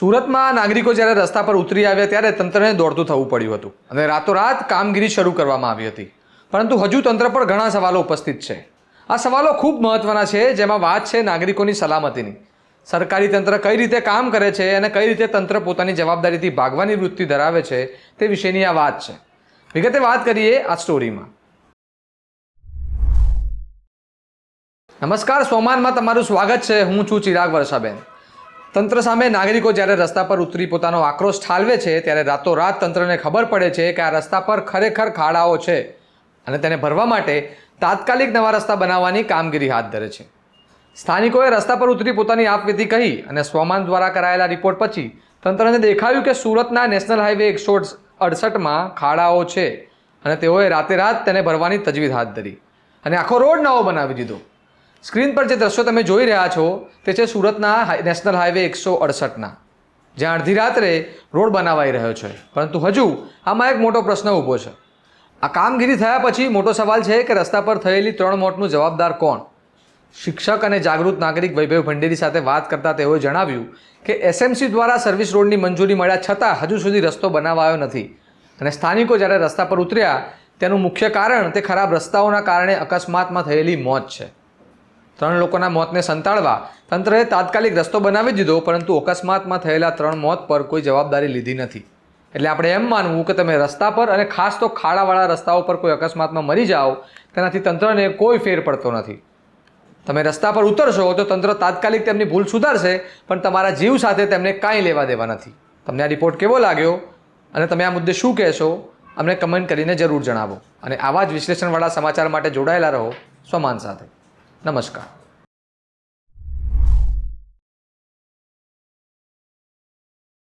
સુરતમાં નાગરિકો જ્યારે રસ્તા પર ઉતરી આવ્યા ત્યારે તંત્રને દોડતું થવું પડ્યું હતું અને રાતોરાત કામગીરી શરૂ કરવામાં આવી હતી. પરંતુ હજુ તંત્ર પર ઘણા સવાલો ઉપસ્થિત છે. આ સવાલો ખૂબ મહત્વના છે, જેમાં વાત છે નાગરિકોની સલામતીની. સરકારી તંત્ર કઈ રીતે કામ કરે છે અને કઈ રીતે તંત્ર પોતાની જવાબદારીથી ભાગવાની વૃત્તિ ધરાવે છે તે વિશેની આ વાત છે. વિગતે વાત કરીએ આ સ્ટોરીમાં. નમસ્કાર, સોમાનમાં તમારું સ્વાગત છે. હું છું ચિરાગ વર્ષાબેન. તંત્ર સામે નાગરિકો જ્યારે રસ્તા પર ઉતરી પોતાનો આક્રોશ ઠાલવે છે, ત્યારે રાતોરાત તંત્રને ખબર પડે છે કે આ રસ્તા પર ખરેખર ખાડાઓ છે અને તેને ભરવા માટે તાત્કાલિક નવા રસ્તા બનાવવાની કામગીરી હાથ ધરે છે. સ્થાનિકોએ રસ્તા પર ઉતરી પોતાની આપવીતી કહી અને સ્વમાન દ્વારા કરાયેલા રિપોર્ટ પછી તંત્રને દેખાયું કે સુરતના નેશનલ હાઈવે એકસો અડસઠમાં ખાડાઓ છે અને તેઓએ રાતે રાત તેને ભરવાની તજવીજ હાથ ધરી અને આખો રોડ નવો બનાવી દીધો. સ્ક્રીન પર જે દ્રશ્યો તમે જોઈ રહ્યા છો, તે છે સુરતના નેશનલ હાઈવે એકસો અડસઠના. જ્યાં અડધી રાત્રે રોડ બનાવાઈ રહ્યો છે. પરંતુ હજુ આમાં એક મોટો પ્રશ્ન ઊભો છે. આ કામગીરી થયા પછી મોટો સવાલ છે કે રસ્તા પર થયેલી ત્રણ મોતનું જવાબદાર કોણ? શિક્ષક અને જાગૃત નાગરિક વૈભવ ભંડેરી સાથે વાત કરતા તેઓએ જણાવ્યું કે એસએમસી દ્વારા સર્વિસ રોડની મંજૂરી મળ્યા છતાં હજુ સુધી રસ્તો બનાવાયો નથી. અને સ્થાનિકો જ્યારે રસ્તા પર ઉતર્યા, તેનું મુખ્ય કારણ તે ખરાબ રસ્તાઓના કારણે અકસ્માતમાં થયેલી મોત છે. ત્રણ લોકોના મોતને સંતાડવા તંત્રએ તાત્કાલિક રસ્તો બનાવી દીધો, પરંતુ અકસ્માતમાં થયેલા ત્રણ મોત પર કોઈ જવાબદારી લીધી નથી. એટલે આપણે એમ માનવું કે તમે રસ્તા પર અને ખાસ તો ખાડાવાળા રસ્તાઓ પર કોઈ અકસ્માતમાં મરી જાઓ, તેનાથી તંત્રને કોઈ ફેર પડતો નથી. તમે રસ્તા પર ઉતરશો તો તંત્ર તાત્કાલિક તેમની ભૂલ સુધારશે, પણ તમારા જીવ સાથે તેમને કાંઈ લેવા દેવા નથી. તમને આ રિપોર્ટ કેવો લાગ્યો? અને તમે આ મુદ્દે શું કહેશો? અમને કમેન્ટ કરીને જરૂર જણાવો. અને આવા જ વિશ્લેષણવાળા સમાચાર માટે જોડાયેલા રહો. સ્વમાન સાથે. નમસ્કાર.